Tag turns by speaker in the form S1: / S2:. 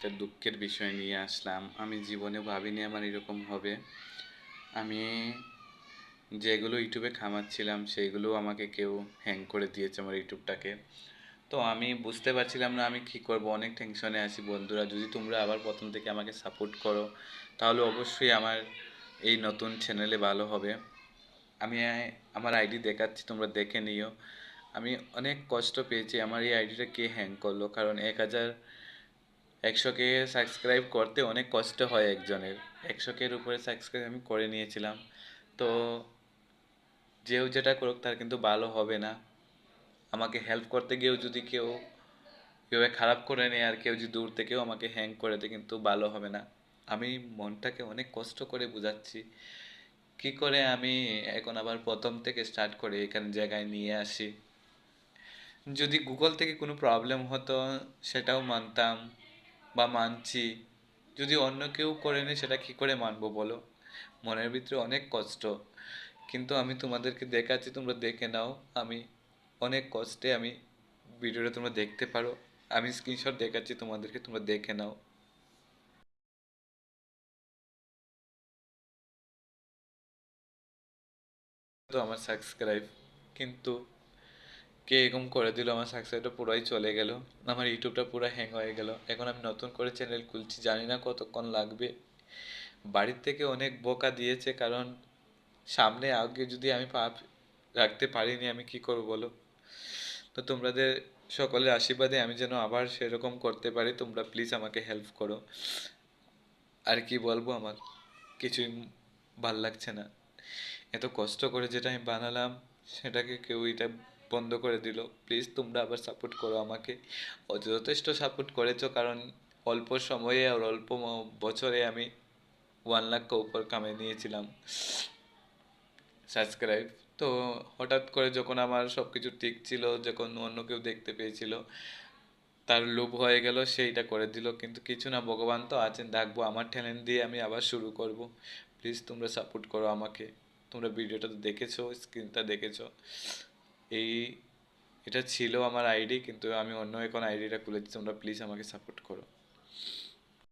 S1: একটা দুঃখের বিষয় নিয়ে আসলাম। আমি জীবনে ভাবিনি আমার এরকম হবে। আমি যেগুলো ইউটিউবে খামাচ্ছিলাম সেইগুলো আমাকে কেউ হ্যাং করে দিয়েছে আমার ইউটিউবটাকে। তো আমি বুঝতে পারছিলাম না আমি কী করব, অনেক টেনশনে আছি। বন্ধুরা, যদি তোমরা আবার প্রথম থেকে আমাকে সাপোর্ট করো, তাহলে অবশ্যই আমার এই নতুন চ্যানেলে ভালো হবে। আমি আমার আইডি দেখাচ্ছি, তোমরা দেখে নিও। আমি অনেক কষ্ট পেয়েছি, আমার এই আইডিটা কে হ্যাং করল? কারণ এক হাজার একশো কে সাবস্ক্রাইব করতে অনেক কষ্ট হয় একজনের। একশো কের উপরে সাবস্ক্রাইব আমি করে নিয়েছিলাম। তো যেও যেটা করুক, তার কিন্তু ভালো হবে না। আমাকে হেল্প করতে গিয়েও যদি কেউ কেউ খারাপ করে নেয় আর কেউ যদি দূর থেকেও আমাকে হ্যাং করে দেয়, কিন্তু ভালো হবে না। আমি মনটাকে অনেক কষ্ট করে বোঝাচ্ছি। কি করে আমি এখন আবার প্রথম থেকে স্টার্ট করে, এখানে জায়গায় নিয়ে আসি। যদি গুগল থেকে কোনো প্রবলেম হতো, সেটাও মানতাম। বা মানছি। যদি অন্য কেউ করে নেয় সেটা কী করে মানবো বলো? মনের ভিতরে অনেক কষ্ট। কিন্তু আমি তোমাদেরকে দেখাচ্ছি, তোমরা দেখে নাও। আমি অনেক কষ্টে আমি ভিডিওটা তোমরা দেখতে পারো। আমি স্ক্রিনশট দেখাচ্ছি তোমাদেরকে, তোমরা দেখে নাও। তো আমার সাবস্ক্রাইব কিন্তু কে এরকম করে দিল, আমার সাবস্ক্রাইবটা পুরোই চলে গেল, আমার ইউটিউবটা পুরো হ্যাং হয়ে গেল। এখন আমি নতুন করে চ্যানেল খুলছি, জানি না কতক্ষণ লাগবে। বাড়ির থেকে অনেক বোকা দিয়েছে, কারণ সামনে আগে যদি আমি পা রাখতে পারিনি, আমি কি করব বলো? তো তোমাদের সকলের আশীর্বাদে আমি যেন আবার সেরকম করতে পারি, তোমরা প্লিজ আমাকে হেল্প করো। আর কি বলব, আমার কিছুই ভালো লাগছে না। এত কষ্ট করে যেটা আমি বানালাম, সেটাকে কেউ এটা বন্ধ করে দিল। প্লিজ তোমরা আবার সাপোর্ট করো আমাকে। যথেষ্ট সাপোর্ট করেছ কারণ অল্প সময়ে আর অল্প বছরে আমি ওয়ান লাখ উপর কামে নিয়েছিলাম। সাবস্ক্রাইব তো হঠাৎ করে যখন আমার সব কিছু ঠিক ছিল, যখন অন্য কেউ দেখতে পেয়েছিল, তার লোভ হয়ে গেল, সেইটা করে দিল। কিন্তু কিছু না, ভগবান তো আছেন দেখব আমার ট্যালেন্ট দিয়ে আমি আবার শুরু করব। প্লিজ তোমরা সাপোর্ট করো আমাকে। তোমরা ভিডিওটা তো দেখেছ স্ক্রিনটা দেখেছ। এই এটা ছিল আমার আইডি কিন্তু আমি অন্য এখন আইডিটা খুলেছি, তোমরা প্লিজ আমাকে সাপোর্ট করো।